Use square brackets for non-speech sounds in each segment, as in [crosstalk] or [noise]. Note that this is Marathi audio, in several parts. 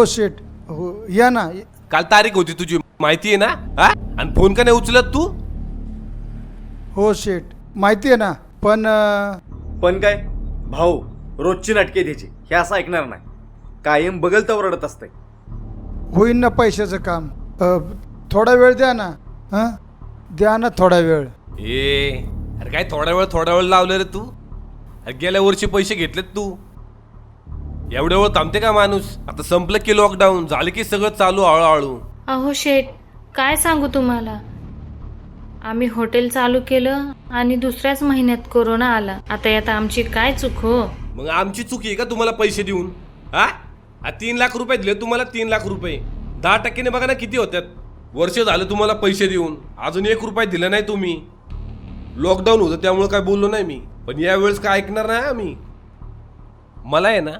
हो शेठ हो या ना. काल तारीख होती तुझी माहिती आहे ना? हा? आणि फोन का नाही उचलत तू? हो शेठ माहिती आहे ना पण अं, पण काय? भाऊ रोजची नाटके त्याची हे असं ऐकणार नाही. कायम बगल तर रडत असतंय होईन ना पैशाचं काम. अं, थोडा वेळ द्या ना. हां? द्या ना थोडा वेळ. ए अरे काय थोडा वेळ थोडा वेळ लावलं रे तू? अरे गेल्या वर्षी पैसे घेतलेत तू. एवढ्या वेळ थांबते का माणूस? आता संपलं की लॉकडाऊन झालं की सगळं चालू हळूहळू. अहो शेठ काय सांगू तुम्हाला? आम्ही हॉटेल चालू केलं आणि दुसऱ्याच महिन्यात कोरोना आला. आता यात आमची काय चूक हो? मग आमची चुकी आहे का तुम्हाला पैसे देऊन? हा? तीन लाख रुपये दिले तुम्हाला तीन लाख रुपये. दहा टक्क्याने बघा ना किती होत्यात. वर्ष झालं तुम्हाला पैसे देऊन. अजून एक रुपये दिला नाही तुम्ही. लॉकडाऊन होतं त्यामुळे काय बोललो नाही मी. पण यावेळेस काय ऐकणार नाही आम्ही. मला आहे ना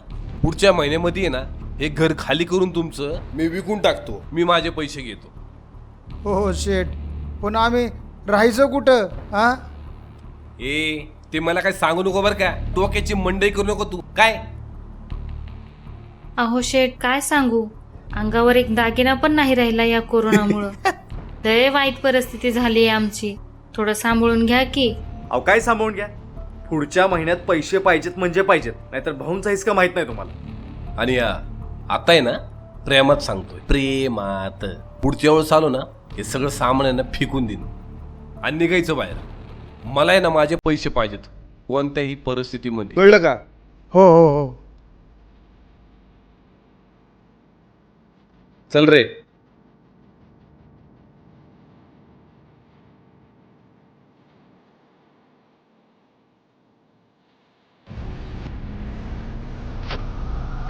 पुढच्या महिन्यामध्ये ना हे घर खाली करून तुमचं मी विकून टाकतो. मी माझे पैसे घेतो. हो हो शेठ पण आम्ही राहायचं कुठं? हां? ए ते मला काय सांगू नको बरं का. डोक्याची मंडई करू नको तू. काय? अहो शेठ काय सांगू? अंगावर एक दागिना पण नाही राहिला या कोरोनामुळं. [laughs] लय वाईट परिस्थिती झाली आहे आमची. थोडं सांभाळून घ्या की. अहो काय सांभाळून घ्या? पुढच्या महिन्यात पैसे पाहिजेत म्हणजे पाहिजेत. नाहीतर भाऊंचा हिसका माहीत नाही तुम्हाला. आणि या आता आहे ना प्रेमात सांगतोय. प्रेमात. पुढच्या वेळेस आलो ना हे सगळं सामान आहे ना फेकून देईन. आणि निघायचं बाहेर. मला आहे ना माझे पैसे पाहिजेत. कोणत्याही परिस्थितीमध्ये. कळलं का? हो हो हो. चल रे.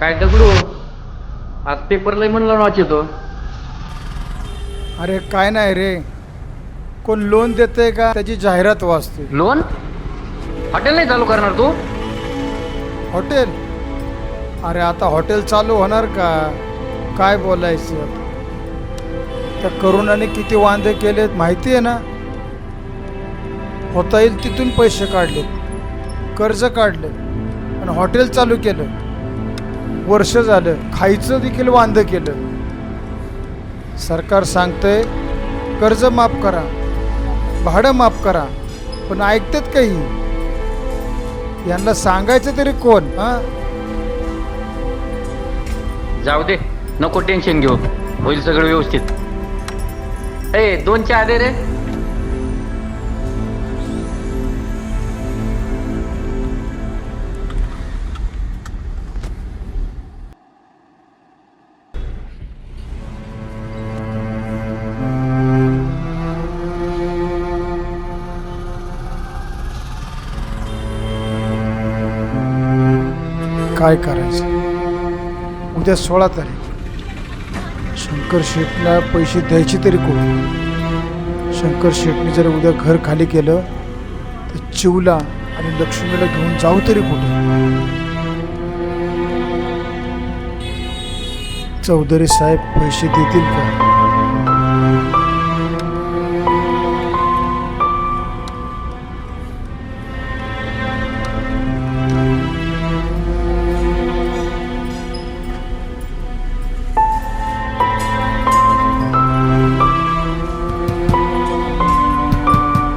काय दगडू? आज पेपर लय म्हणला वाचतो. अरे काय नाही रे. कोण लोन देतंय का त्याची जाहिरात वाचते लोन हॉटेल नाही चालू करणार तू? हॉटेल अरे आता हॉटेल चालू होणार का? काय बोलायचं? त्या करोनाने किती वांदे केलेत माहिती आहे ना? होता येईल तिथून पैसे काढले कर्ज काढलं आणि हॉटेल चालू केलं. वर्ष झालं खायचं देखील वांदं केलं. सरकार सांगतंय कर्ज माफ करा भाडं माफ करा पण ऐकतात काही? यांना सांगायचं तरी कोण जाऊ दे नको टेन्शन घेऊ. होईल सगळं व्यवस्थित. ए दोन चहा दे रे. काय करायचं? उद्या सोळा तारीख. शंकर शेठला पैसे द्यायचे तरी कोण? शंकर शेठने जर उद्या घर खाली केलं तर चिवला आणि लक्ष्मीला घेऊन जाऊ तरी कुठे? चौधरी साहेब पैसे देतील का?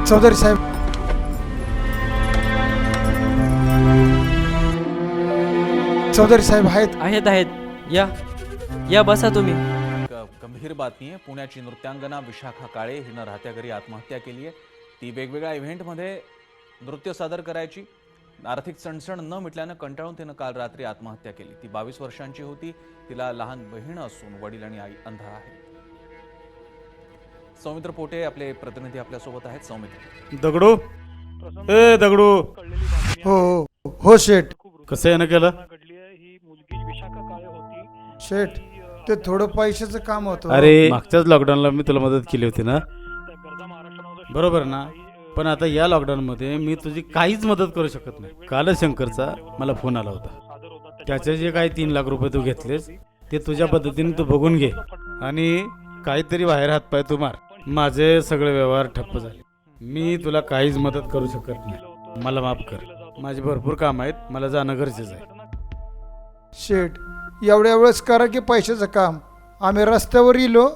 चौधरी साहेब. चौधरी साहेब आहेत. आहेत आहेत. या. या बसा तुम्ही. गंभीर बातमी आहे. पुण्याची नृत्यांगना विशाखा काळे हिनं राहत्या घरी आत्महत्या केली आहे ती वेगवेगळ्या इव्हेंटमध्ये नृत्य सादर करायची. आर्थिक चणचण न मिटल्यानं कंटाळून तिनं काल रात्री आत्महत्या केली. ती बावीस वर्षांची होती. तिला लहान बहीण असून वडील आणि आई अंध आहे सौमित्र पोटे आपले प्रतिनिधी आपल्यासोबत आहेत. सौमित्र. दगडू? ए दगडू. हो हो. हो शेठ. कसं यानं केलं? शेठ ते थोडं पैशाचं काम होतं. अरे मागच्याच लॉकडाऊनला मी तुला मदत केली होती ना? बरोबर ना? पण आता या लॉकडाऊनमध्ये मी तुझी काहीच मदत करू शकत नाही. कालच शंकरचा मला फोन आला होता. त्याचे जे काही तीन लाख रुपये तू घेतलेस ते तुझ्या पद्धतीने तू बघून घे. आणि काहीतरी बाहेर हातपाय तू मार. माझे सगळे व्यवहार ठप्प झाले. मी तुला काहीच मदत करू शकत नाही. मला माफ कर. माझे भरपूर काम आहेत. मला जाणं गरजेचं आहे. शेठ एवढ्या वेळेस करा की पैशाचं काम. आम्ही रस्त्यावर येलो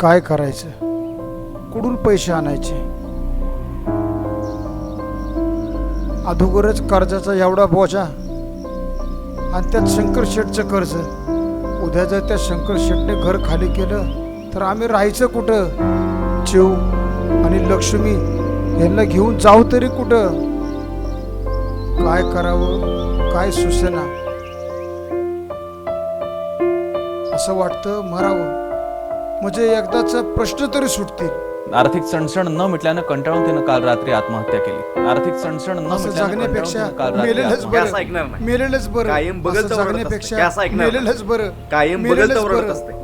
काय करायचं? कुठून पैसे आणायचे? अगोदरच कर्जाचा एवढा बोजा आणि त्यात शंकर शेठचं कर्ज. उद्या जर त्या शंकर शेठने घर खाली केलं तर आम्ही राहायचं कुठं? चिव आणि लक्ष्मी यांना घेऊन जाऊ तरी कुठं? काय करावं? काय सुचना? असं वाटतं मरावं. म्हणजे एकदाचा प्रश्न तरी सुटतील. आर्थिक चणचण न मिटल्यानं कंटाळून तिनं काल रात्री आत्महत्या केली आर्थिक चणचण न जगण्यापेक्षा मेलेलंच बरं नाही. मेलेलंच बरं कायम. जगण्यापेक्षा. मेलेलंच बरं कायम. असते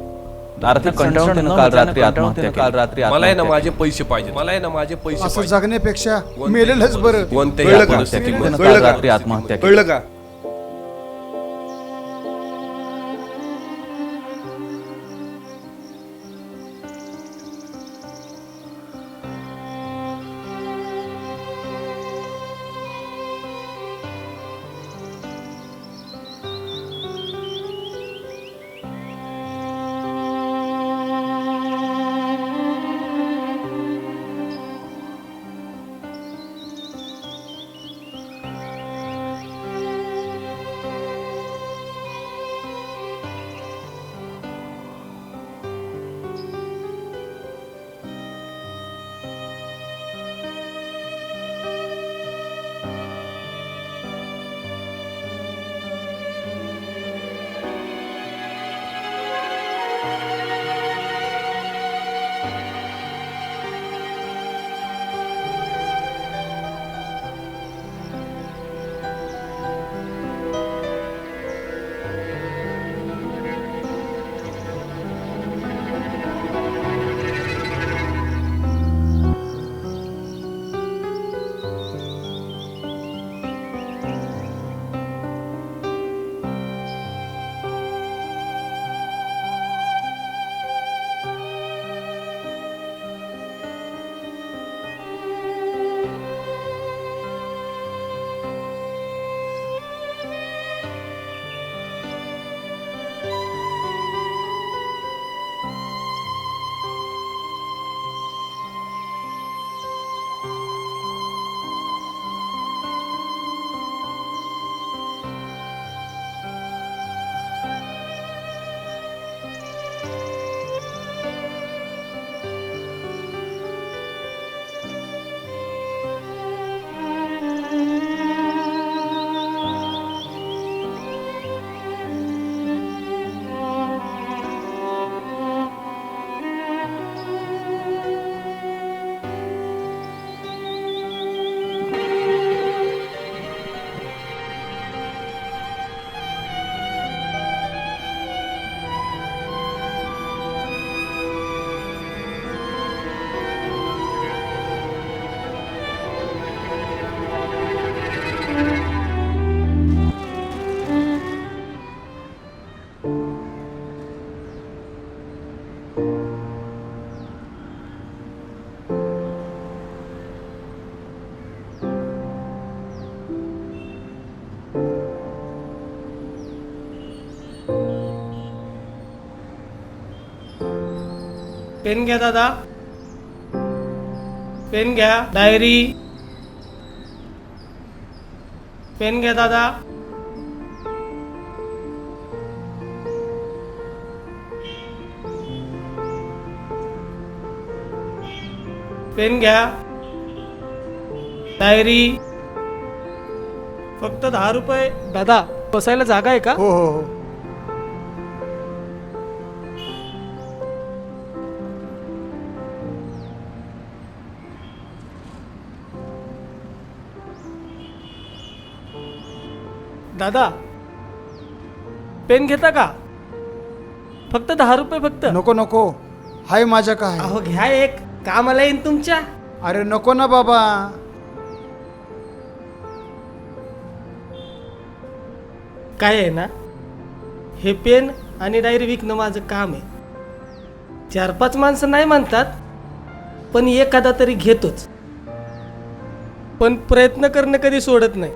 आर्थिक काल रात्री आत्महत्या काल रात्री मला आहे ना आत्महत्या माझे पैसे पाहिजे मला आहे ना माझे पैसे. जगण्यापेक्षा कोणत्याही मेलेलंच बरं कोणत्याही? रात्री आत्महत्या केली कळलं का पेन घ्या दादा. पेन घ्या डायरी. पेन घ्या दादा. पेन घ्या डायरी. फक्त दहा रुपये. दादा बसायला जागा आहे का? हो हो हो. दादा पेन घेता का? फक्त दहा रुपये फक्त. नको नको. हाय माझ्या काय? अहो घ्या एक. कामाला येईन तुमच्या. अरे नको ना बाबा. काय आहे ना? हे पेन आणि डायरी विकणं माझं काम आहे. चार पाच माणसं नाही म्हणतात पण एखादा तरी घेतोच. पण प्रयत्न करणं कधी सोडत नाही.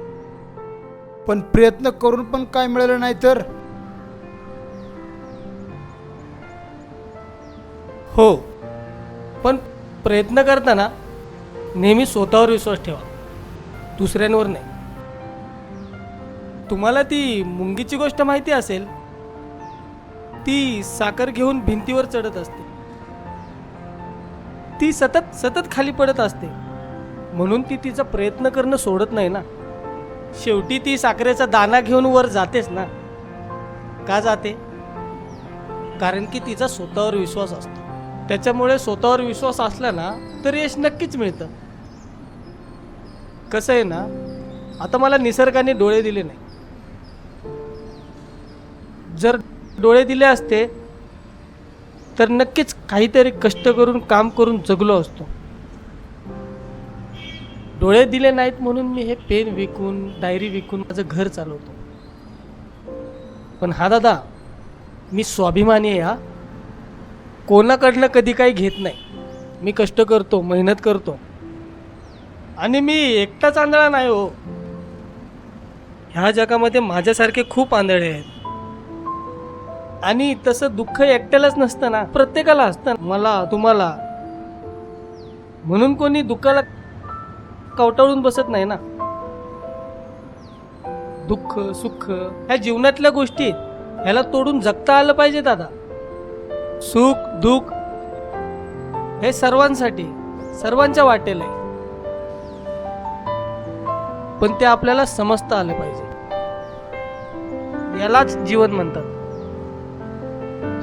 पण प्रयत्न करून पण काय मिळालं नाही तर? हो. पण प्रयत्न करताना नेहमी स्वतःवर विश्वास ठेवा. दुसऱ्यांवर नाही. तुम्हाला ती मुंगीची गोष्ट माहिती असेल ती साखर घेऊन भिंतीवर चढत असते. ती सतत सतत खाली पडत असते. म्हणून ती तिचा प्रयत्न करणं सोडत नाही ना. शेवटी ती साखरेचा दाना घेऊन वर जातेच ना. का जाते? कारण की तिचा स्वतःवर विश्वास असतो. त्याच्यामुळे स्वतःवर विश्वास असला ना तर यश नक्कीच मिळतं. कसं आहे ना आता मला निसर्गाने डोळे दिले नाही. जर डोळे दिले असते तर नक्कीच काहीतरी कष्ट करून काम करून जगलो असतो. डोळे दिले नाहीत म्हणून मी हे पेन विकून डायरी विकून माझं घर चालवतो. पण हा दादा मी स्वाभिमानी आहे हा. कोणाकडनं कधी काही घेत नाही. मी कष्ट करतो मेहनत करतो. आणि मी एकटाच आंधळा नाही हो. ह्या जगामध्ये माझ्यासारखे खूप आंधळे आहेत. आणि तसं दुःख एकट्यालाच नसतं ना प्रत्येकाला असतं मला तुम्हाला. म्हणून कोणी दुःखाला कवटाळून बसत नाही ना. दुःख सुख ह्या जीवनातल्या गोष्टी ह्याला तोडून जगता आलं पाहिजे दादा. सुख दुःख हे सर्वांसाठी सर्वांच्या वाटेला आहे. पण ते आपल्याला समजता आलं पाहिजे. यालाच जीवन म्हणतात.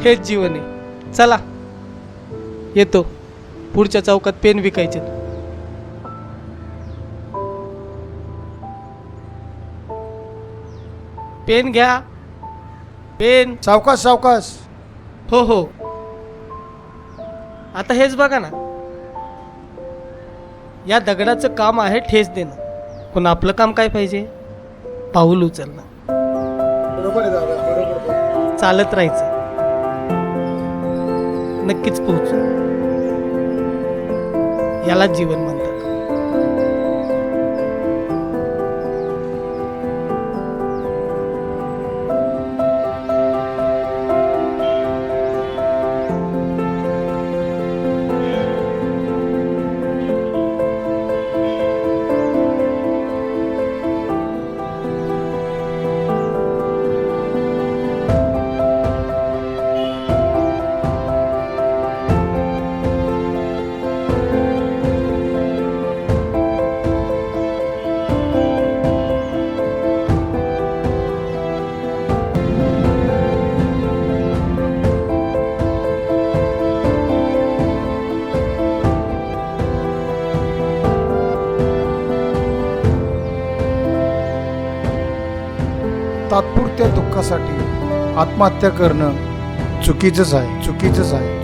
हेच जीवन आहे. चला येतो. पुढच्या चौकात पेन विकायचे. पेन घ्या. पेन. सावकाश सावकाश. हो हो. आता हेच बघा ना. या दगडाचं काम आहे ठेस देणं. पण आपलं काम काय पाहिजे? पाऊल उचलणं. चालत राहायचं. नक्कीच पोहोचू. याला जीवन म्हणतात. तात्पुरत्या दुःखासाठी आत्महत्या करणं चुकीचंच आहे चुकीचंच आहे.